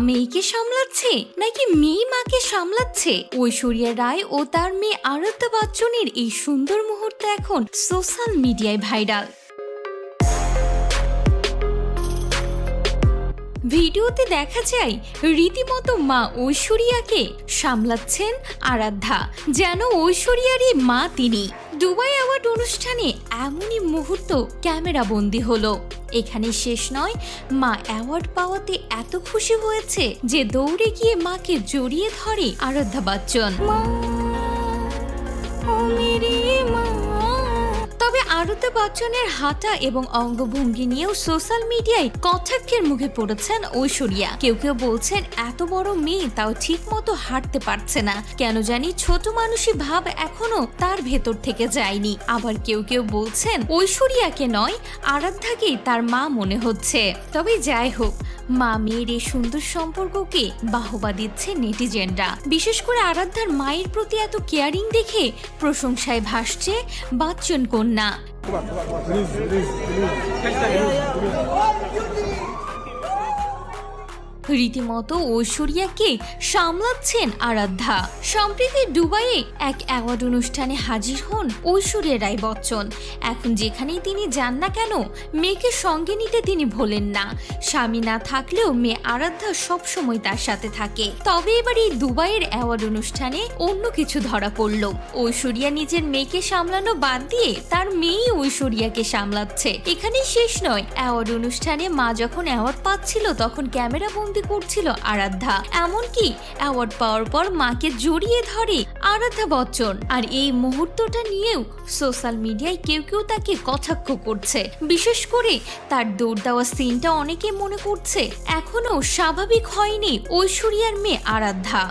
মেয়েকে সামলাচ্ছে? নাকি মেয়ে মাকে সামলাচ্ছে? ঐশ্বরিয়া রায় ও তার মেয়ে আরাধ্যা বচ্চনের এই সুন্দর মুহূর্ত এখন সোশ্যাল মিডিয়ায় ভাইরাল। ভিডিওতে দেখা যায়, রীতিমতো মা ঐশ্বরিয়াকে সামলাচ্ছেন আরাধ্যা, যেন ঐশ্বরিয়ারই মা তিনি। দুবাই অ্যাওয়ার্ড অনুষ্ঠানে এমনই মুহূর্ত ক্যামেরা বন্দি হলো। এখানে শেষ নয়। মা অ্যাওয়ার্ড পাওয়াতে এত খুশি হয়েছে যে দৌড়ে গিয়ে মাকে জড়িয়ে ধরে আরাধ্যা বচ্চন। তবে আরতি বচ্চনের হাঁটা এবং অঙ্গভঙ্গি নিয়েও সোশ্যাল মিডিয়ায় কটাক্ষের মুখে পড়েছেন ঐশ্বরিয়া। কেউ কেউ বলছেন, এত বড় মেয়ে, তাও ঠিক মতো হাঁটতে পারছে না। কেন জানি ছোট মানুষই ভাব এখনও তার ভেতর থেকে যায়নি। আবার কেউ কেউ বলছেন, ঐশ্বরিয়াকে নয়, আরাধ্যাকেই তার মা মনে হচ্ছে। তবে যাই হোক মা মেয়ের এই সুন্দর সম্পর্ককে বাহবা দিচ্ছে নেটিজেনরা। বিশেষ করে আরাধ্যার মায়ের প্রতি এত কেয়ারিং দেখে প্রশংসায় ভাসছে বাচ্চন কন্যা। রীতিমতো ঐশ্বরিয়াকে সামলাচ্ছেন আরাধ্যা। সম্প্রতি দুবাইয়ে এক অ্যাওয়ার্ড অনুষ্ঠানে হাজির হন ঐশ্বরিয়া রায় বচ্চন। এখন যেখানেই তিনি যান না কেন, মেয়েকে সঙ্গে নিতে তিনি ভোলেন না। স্বামী না থাকলেও মেয়ে আরাধ্যা সবসময় তার সাথে থাকে। তবে এবার এই দুবাইয়ের অ্যাওয়ার্ড অনুষ্ঠানে অন্য কিছু ধরা পড়ল। ঐশ্বরিয়া নিজের মেয়েকে সামলানো বাদ দিয়ে তার মেয়েই ঐশ্বরিয়াকে সামলাচ্ছে। এখানেই শেষ নয় অ্যাওয়ার্ড অনুষ্ঠানে মা যখন অ্যাওয়ার্ড পাচ্ছিল, তখন ক্যামেরা বন্দি করছিল আরাধ্যা। এমনকি অ্যাওয়ার্ড পাওয়ার পর মাকে জড়িয়ে ধরে আরাধ্যা বচ্চন। আর এই মুহূর্তটা নিয়েও সোশ্যাল মিডিয়ায় কেউ কেউ তাকে কথাক্ষ করছে। বিশেষ করে তার দৌড় দেওয়া সিনটা অনেকে মনে করছে, এখনও স্বাভাবিক হয়নি ঐশ্বরিয়ার মেয়ে আরাধ্যা।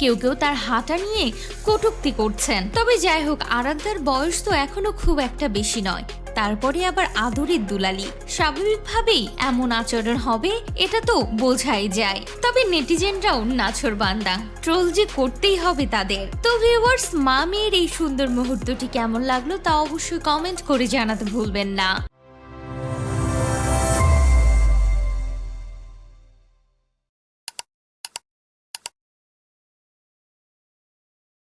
কেউ কেউ তার হাঁটা নিয়ে কটুক্তি করছেন। তবে যাই হোক আরাধ্যার বয়স তো এখনও খুব একটা বেশি নয়। তারপরে আবার আদরের দুলালি। স্বাভাবিকভাবেই এমন আচরণ হবে, এটা তো বোঝাই যায়। তবে নেটিজেনরাও নাছর বান্দা। ট্রোল যে করতেই হবে তাদের। তো ভিউয়ার্স মা মেয়ের এই সুন্দর মুহূর্তটি কেমন লাগল তা অবশ্যই কমেন্ট করে জানাতে ভুলবেন না।